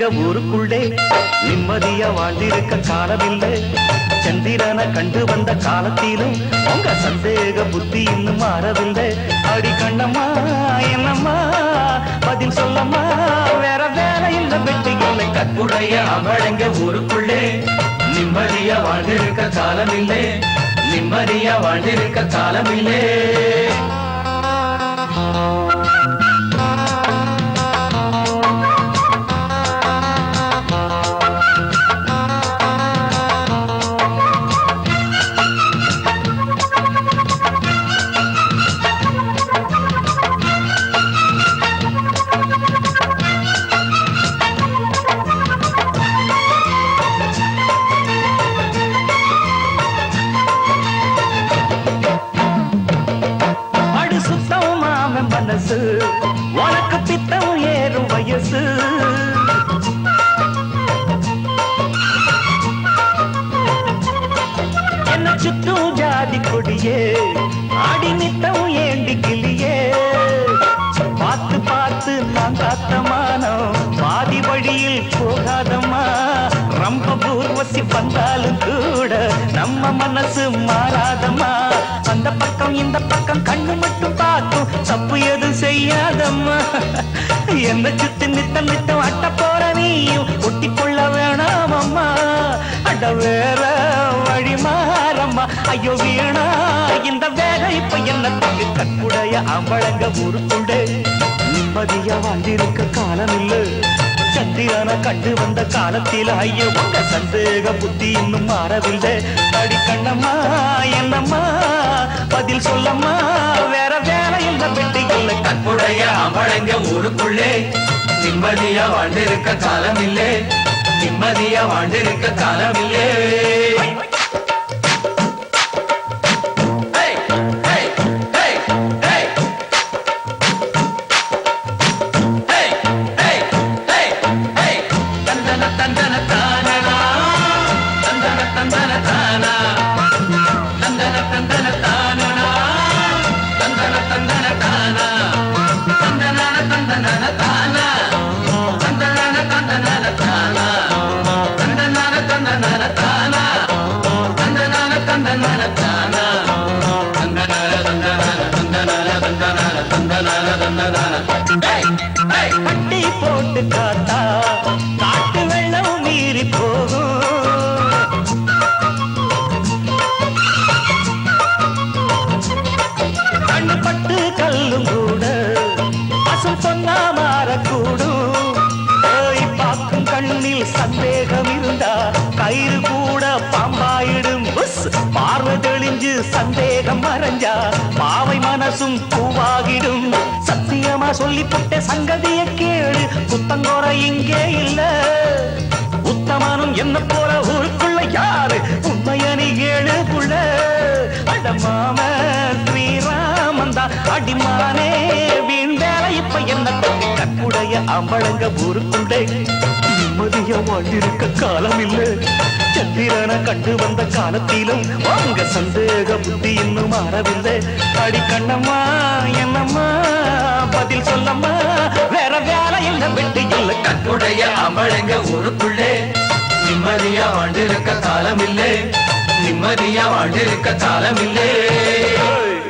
அம்பழங்க ஊருக்குள்ளே நிம்மதியா வாழ்ந்திருக்க காலமில்லை. சந்திரனை கண்டு வந்த காலத்திலும் உங்க சந்தேக புத்தி இன்னும் மாறவில்லை. அடி கண்ணம்மா என்னம்மா? பதில் சொல்லம்மா? வேற வேலை இல்ல வெட்டி இல்லை கற்புடைய அமழங்க ஊருக்குள்ளே நிம்மதியா வாழ்ந்திருக்க காலமில்லை. நிம்மதியா வாழ்ந்திருக்க காலமில்லை. பித்தம் ஏறும் வயசு. என்ன சுற்றும் ஜாதி கொடியே ஆடி நித்தம் ஏண்டி கிளியே. பார்த்து பார்த்து நான் காத்தமானோம் பாதி வழியில் போகாதம்மா. ரொம்ப பூர்வசி வந்தாலும் கூட நம்ம மனசு மாறாதம்மா. அந்த பக்கம் இந்த பக்கம் கண்ணு மட்டும் பார்க்கும். தப்பு எதுவும் செய்யாதம்மா. என்ன சுத்தி நித்தம் நித்தம் அட்ட போற நீயும். ஒட்டி கொள்ள வேணாம் அம்மா அட வேற வழி மாறம்மா. ஐயோ வீணா. இந்த வேலை இப்ப என்ன என்னத்துக்கு கற்புடைய அம்பழங்க ஊருக்குண்டு நிம்மதியா வாழ்ந்திருக்க காலம் இல்லை சந்திரனை கண்டு வந்த காலத்தில் ஐயோ உங்க சந்தேக புத்தி இன்னும் மாறவில்லை. அடி கண்ணம்மா என்னம்மா? பதில் சொல்லம்மா? வேற வேலை இல்ல வெட்டி இல்லை கற்புடைய அம்பழங்க ஊருக்குள்ளே. நிம்மதியா வாழ்ந்திருக்க காலம் இல்லை நிம்மதியா வாழ்ந்திருக்க காலம் இல்லை கட்டி போட்டு காத்தா காட்டு வெள்ளம் மீறி போகும் பார்வை சந்தேகம் மறைஞ்சா பாவை மனசும் பூவாகிடும். சத்தியமா சொல்லி புட்ட சங்கதிய கேடு புத்தங்கோர இங்கே இல்ல. உத்தமனும் என்ன போல ஊருக்குள்ள யாரு? உண்மையணி ஏழு புள்ள. அடமாம ஸ்ரீராமன் தான் அடிமானே. வீண் வேலை இப்ப என்ன தொட்டி கற்புடைய அம்பழங்க ஊருக்குள்ளே. வாழ்ந்திருக்க காலம் இல்லை சந்திரனை கண்டு வந்த காலத்திலும் உங்க சந்தேக புத்தி இன்னும் மாறவில்லை. அடி கண்ணம்மா என்னம்மா பதில் சொல்லம்மா. வேற வேலை இல்ல வெட்டி இல்லை. கட்டுடைய அமழங்க ஊருக்குள்ளே நிம்மதியா வாழ்ந்திருக்க காலம் இல்லை நிம்மதியா வாழ்ந்திருக்க காலம் இல்லை